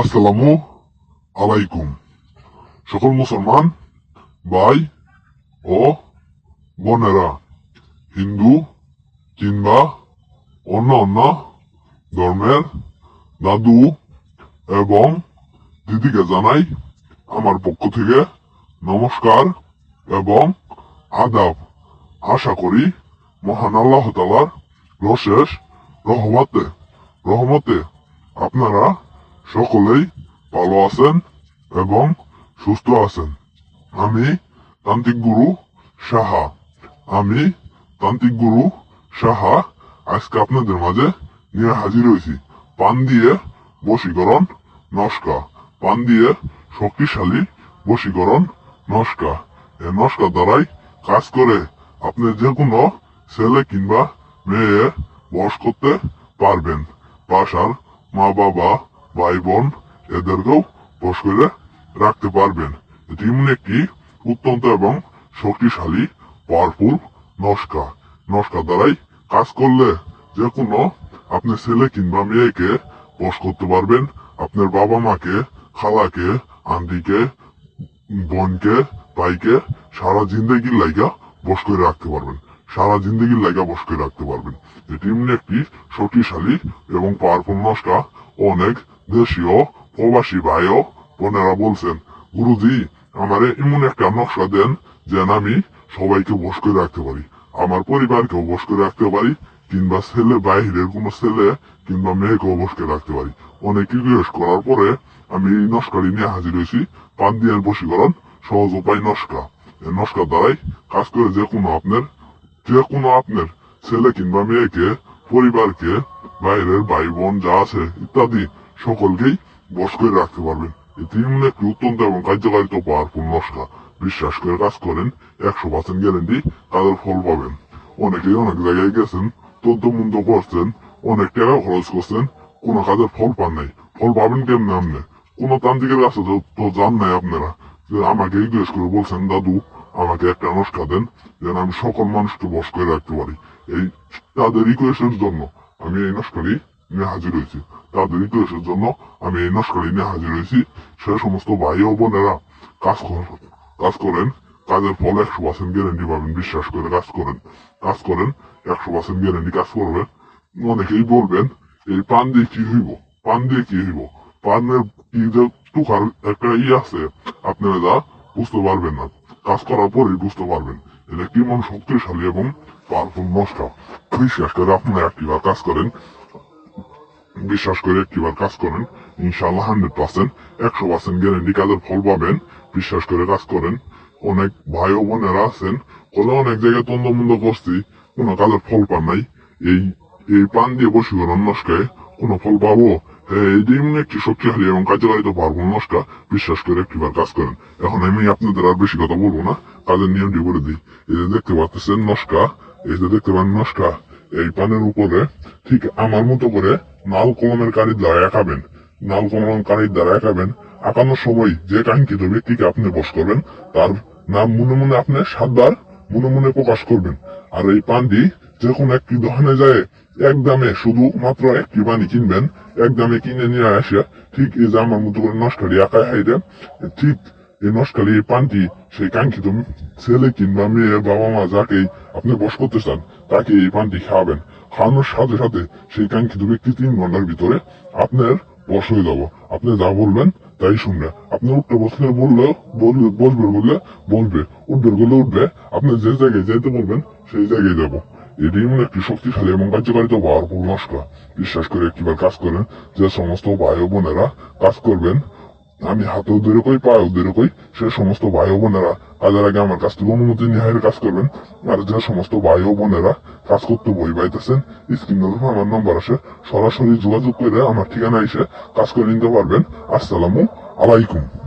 আসসালামু আলাইকুম। সকল মুসলমান, ভাই ও বোনেরা, হিন্দু, কিংবা অন্য অন্য ধর্মের দাদু এবং দিদিকে জানাই আমার পক্ষ থেকে নমস্কার এবং আদাব। আশা করি মহান আল্লাহ তালার রশেষ রহমতে রহমতে আপনারা সকলেই ভালো আছেন এবং সুস্থ আছেন। আমি তান্ত্রিক গুরু সাহা। আমি তান্ত্রিক গুরু সাহা আজকে আপনাদের মাঝে নিয়ে হাজির হয়েছি। পান দিয়ে বশীকরণ, নস্কা। পান দিয়ে শক্তিশালী বশীকরণ, নস্কা। এই নস্কা দ্বারাই কাজ করে আপনি যে কোনো ছেলে কিংবা মেয়ে বস করতে পারবেন। বাসার মা বাবা ভাই বোন, এদেরকেও বস করে রাখতে পারবেন। এটি এমন একটি অত্যন্ত এবং শক্তিশালী পাওয়ারফুল নস্কা। নস্কা দ্বারাই কাজ করলে যে কোনো আপনি ছেলে কিংবা মেয়েকে বস করতে পারবেন। আপনার বাবা মাকে, খালাকে, আন্টিকে, বোনকে, ভাইকে সারা জিন্দগির লাইগা বস করে রাখতে পারবেন। সারা জিন্দগির লাইগা বস করে রাখতে পারবেন। এটি এমনি একটি শক্তিশালী এবং পাওয়ারফুল নস্কা। অনেক দেশীয় প্রবাসী ভাইও বোনেরা বলছেন, গুরুজি, আমারে এমন একটা নকশা দেন যেন আমি সবাইকে বস করে রাখতে পারি। আমার পরিবারকেও বস করে রাখতে পারি, কিংবা ছেলে বাইরের কোনো ছেলে কিংবা মেয়েকেও বস করে রাখতে পারি। অনেক রিকোয়েস্ট করার পরে আমি এই নস্কারি নিয়ে হাজির হয়েছি। পান দিয়ার বশীকরণ, সহজ উপায় নস্কা এই নস্কার দ্বারাই কাজ করে যে কোনো আপনার, যে কোনো আপনার ছেলে কিংবা মেয়েকে, পরিবারকে, বাইরের ভাই বোন যা আছে, ইত্যাদি সকলকেই বস করে রাখতে পারবেন। এটি এমন একটি অত্যন্ত এবং কার্যকারিতা পাওয়ারফুল নস্কা বিশ্বাস করে কাজ করেন, একশো পার্সেন্ট গ্যারেন্টি তাদের ফল পাবেন। অনেকেই অনেক জায়গায় গেছেন তন্ত মন্দ করছেন অনেক টাকা খরচ করছেন, কোনো কাজের ফল পান নাই। ফল পাবেন কেমনে আপনি? কোনো তান্ত্রিকের কাছে তো যান নাই আপনারা। আমাকে জিজ্ঞেস করে বলছেন, দাদু, আমাকে একটা নস্কা দেন, যেন আমি সকল মানুষকে বস করে রাখতে পারি। এই তাদের রিকোয়েস্টের জন্য আমি এই নস্কারি নিয়ে হাজির হয়েছি। তাদের রিকোয়েস্টের জন্য আমি এই নস্কারি নিয়ে হাজির হয়েছি। সে সমস্ত ভাই ও বোনেরা কাজ কাজ করেন, কাজের ফল একশো পার্সেন্ট গ্যারেন্টি পাবেন, বিশ্বাস করে কাজ করেন। কাজ করেন, একশো পার্সেন্ট গ্যারেন্টি কাজ করবেন। অনেকেই বলবেন, এই পান দিয়ে কি হইব? পান দিয়ে কি হইব? পানের কি যে টুকার একটা ই আছে, আপনারা যা বুঝতে পারবেন না। কাজ করার পরেই বুঝতে পারবেন। এটা কেমন শক্তিশালী এবং পাওয়ারফুল নষ্ট বিশ্বাস করে আপনারা একটিবার কাজ করেন। বিশ্বাস করে একটিবার কাজ করেন ইনশাল্লাহ হান্ড্রেড পার্সেন্ট, একশো পার্সেন্ট গ্যারেন্টি কাজের ফল পাবেন, বিশ্বাস করে কাজ করেন। অনেক ভাই বোনেরা আছেন কোনো অনেক জায়গায় তন্দ মন্দ করছি, কোনো কাজের ফল পান নাই। এই এই পান দিয়ে বসে করেন নস্কায় কোনো ফল পাবো? হ্যাঁ এমন একটি শক্তিশালী এবং কার্যকারিত পারব নস্কা, বিশ্বাস করে একটিবার কাজ করেন। এখন আমি আপনাদের আর বেশি কথা বলব না, কাজের নিয়মটি বলে দিই। এই যে দেখতে পাচ্ছেন নস্কা, এই যে দেখতে পান নস্কা, এই পানের উপরে, ঠিক আমার মতো করে নাল কলমের কারির দ্বারা এঁকাবেন নাল কলমের কারির দ্বারা এঁকাবেন আঁকানোর সময় যে কাঙ্ক্ষিত ব্যক্তিকে আপনি বস করবেন, তার নাম মনে মনে আপনি সাতবার মনে মনে প্রকাশ করবেন। আর এই পানটি যে কোনো একটি দোকানে যায়, এক দামে শুধু মাত্র একটি পানি কিনবেন, এক দামে কিনে নিয়ে আসে, ঠিক এই যে আমার মতো করে নস্কারি আঁকায় হাইডে ঠিক এই নস্কারি এই পানটি সেই কাঙ্ক্ষিত ছেলে কিংবা মেয়ে বাবা মা যাকেই আপনি বস করতে চান তাকে এই পানটি খাওয়াবেন। খাওয়ানোর সাথে সাথে সেই কাঙ্ক্ষিত ব্যক্তি তিন ঘণ্টার ভিতরে আপনার বস হয়ে যাব। আপনি যা বলবেন তাই শুনবে। আপনি উঠতে বসলে বললে, বলবে, বসবে বললে বলবে। উঠবে বললে উঠবে। আপনি যে জায়গায় যেতে বলবেন, সেই জায়গায় যাব। এটি এমন একটি শক্তিশালী এবং কার্যকারিতা পাওয়ারফুল নস্কা বিশ্বাস করে একটিবার কাজ করেন। যে সমস্ত ভাই বোনেরা কাজ করবেন আমি হাতেও ধরে কই পায়েও ধরে কই, সে সমস্ত ভাই ও বোনেরা কাজের আগে আমার কাছ থেকে অনুমতি নিয়ে কাজ করবেন। আর যে সমস্ত ভাই ও বোনেরা কাজ করতে বই পাইতেছেন, স্ক্রিন আমার নম্বর আসে, সরাসরি যোগাযোগ করে আমার ঠিকানা এসে কাজ করে নিতে পারবেন। আসসালামু আলাইকুম।